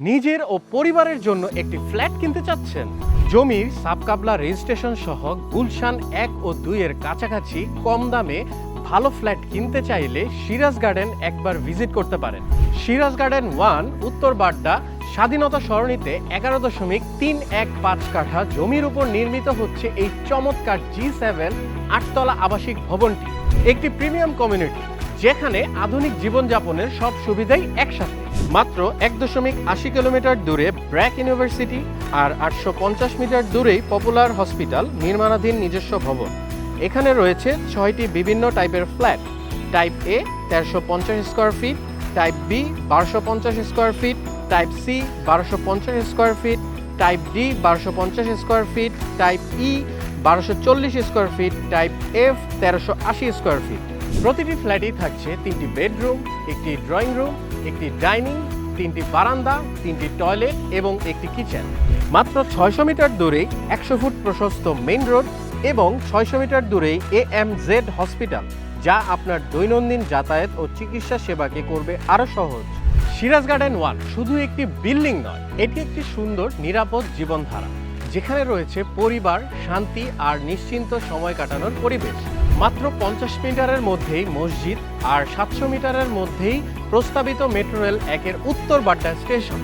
নিজের ও পরিবারের জন্য একটি ফ্ল্যাট কিনতে চাচ্ছেন। জমির সাবকাবলা রেজিস্ট্রেশন সহ গুলশান এক ও দুইয়ের কাছাকাছি কম দামে ভালো ফ্ল্যাট কিনতে চাইলে সিরাজ গার্ডেন একবার ভিজিট করতে পারেন। সিরাজ গার্ডেন ওয়ান, উত্তর বাড্ডা, স্বাধীনতা সরণিতে এগারো দশমিক তিন এক পাঁচ কাঠা জমির উপর নির্মিত হচ্ছে এই চমৎকার জি সেভেন আটতলা আবাসিক ভবনটি। একটি প্রিমিয়াম কমিউনিটি। যেখানে আধুনিক জীবনযাপনের সব সুবিধাই একসাথে। মাত্র এক দশমিক আশি কিলোমিটার দূরে ব্র্যাক ইউনিভার্সিটি আর আটশো পঞ্চাশ মিটার দূরেই পপুলার হসপিটাল নির্মাণাধীন নিজস্ব ভবন। এখানে রয়েছে ছয়টি বিভিন্ন টাইপের ফ্ল্যাট। টাইপ এ তেরোশো পঞ্চাশ স্কোয়ার ফিট, টাইপ বি বারোশো পঞ্চাশ স্কোয়ার ফিট, টাইপ সি বারোশো পঞ্চাশ স্কোয়ার ফিট, টাইপ ডি বারোশো পঞ্চাশ স্কোয়ার ফিট, টাইপ ই বারোশো চল্লিশ স্কোয়ার ফিট, টাইপ এফ তেরোশো আশি স্কোয়ার ফিট। প্রতিটি ফ্ল্যাটেই থাকছে তিনটি বেডরুম, একটি ড্রয়িং রুম, একটি ডাইনিং, তিনটি বারান্দা, তিনটি টয়লেট এবং একটি কিচেন। মাত্র ছয়শো মিটার দূরেই একশো ফুট প্রশস্ত মেইন রোড এবং ছয়শো মিটার দূরেই এ এম জেড হসপিটাল, যা আপনার দৈনন্দিন যাতায়াত ও চিকিৎসা সেবাকে করবে আরও সহজ। সিরাজ গার্ডেন ওয়ান শুধু একটি বিল্ডিং নয়, এটি একটি সুন্দর, নিরাপদ জীবনধারা, যেখানে রয়েছে পরিবার, শান্তি আর নিশ্চিন্ত সময় কাটানোর পরিবেশ। মাত্র পঞ্চাশ মিটারের মধ্যেই মসজিদ আর সাতশো মিটারের মধ্যেই প্রস্তাবিত মেট্রো রেল একের উত্তর বাড্ডা স্টেশন।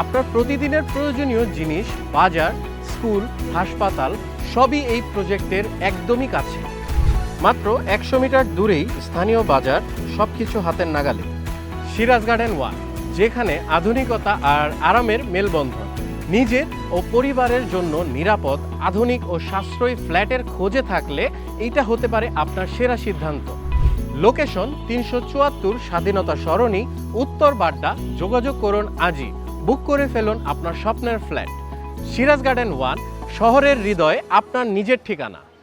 আপনার প্রতিদিনের প্রয়োজনীয় জিনিস, বাজার, স্কুল, হাসপাতাল, সবই এই প্রজেক্টের একদমই কাছে। মাত্র একশো মিটার দূরেই স্থানীয় বাজার সব কিছু হাতের নাগালে। সিরাজ গার্ডেন ওয়ান, যেখানে আধুনিকতা আর আরামের মেলবন্ধন। নিজের ও পরিবারের জন্য নিরাপদ, আধুনিক ও সাশ্রয়ী ফ্ল্যাটের খোঁজে থাকলে এইটা হতে পারে আপনার সেরা সিদ্ধান্ত। লোকেশন তিনশো চুয়াত্তর স্বাধীনতা সরণি, উত্তর বাড্ডা, যোগাযোগ করুন আজই। বুক করে ফেলুন আপনার স্বপ্নের ফ্ল্যাট। সিরাজ গার্ডেন ওয়ান, শহরের হৃদয়ে আপনার নিজের ঠিকানা।